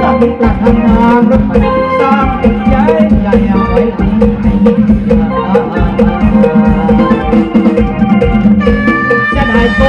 สร้างเป็นประานรถไฟสร้างเป็ใหญ่ใหญ่เอาไว้ให้จะได้ตัว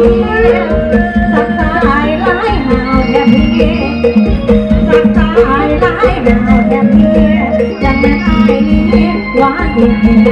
Thank you.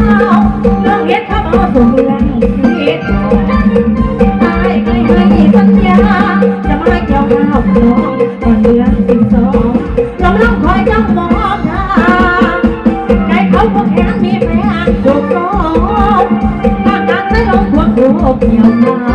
รื่องเฮ็ดขาวเอาส่งเรื่อดตายเให้สัญญา จะมาเกี่ยวข้าวองก่เดือนสิบสองลองลองคอยจ้องมองตาใจเขาพวกแขนมีแฟนจบสองหน้าตาใส่ลงพวกโลกเหี่ยวเงา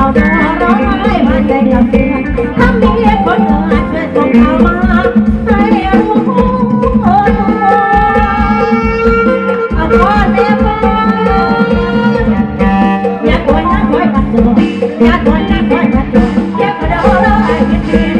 เขาดูร้องไห้มาใจกับเสียงถ้ามีคนเกิดเพื่อนส่งข่าวมาให้รู้เอาพ่อเสียไปอย่าปล่อยนะปล่อยมานตัอย่าปล่อยนะปล่อยมานตัวเจ็บกระโดดเลยจริง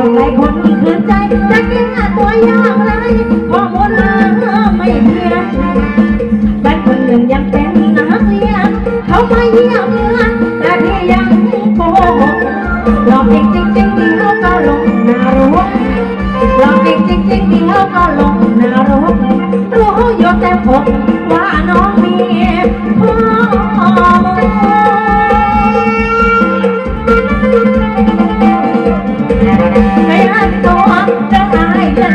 อยู่ในคนคืนใจจะแก้ตัวยากไรข้อมูลไม่เพียงแต่คนหนึ่งยังเป็นนักเรียนเขาไมาเยี่ยมเมือแต่พี่ยังโกหกหลอกจริงจริงจริงที่เขาก็ลงนรกหลอกเองจริงจริงที่เขาก็ลงนรกรู้อยู่แต่ผมว่าน้องมีพ่อ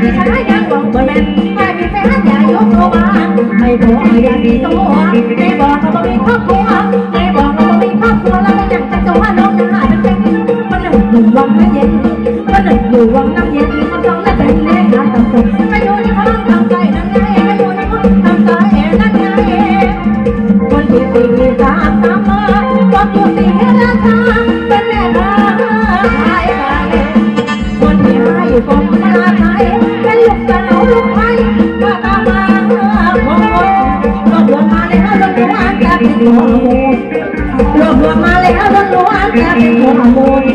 ีชายยังบอกบ่แม่นไม่มีแฟนอย่าโยกโซบาไม่บอกอย่ามีตัวไม่บอกก็ม่มีครอบครัวไม่บอกก็ม่มีครอบครัวแล้ม่อยากจะจะว่าน้องจะหายป็นเป็นมันหนึ่งอยู่วังน้ำเย็นมันหนึ่งอยู่วังน้ำเย็นมันก็ Senhor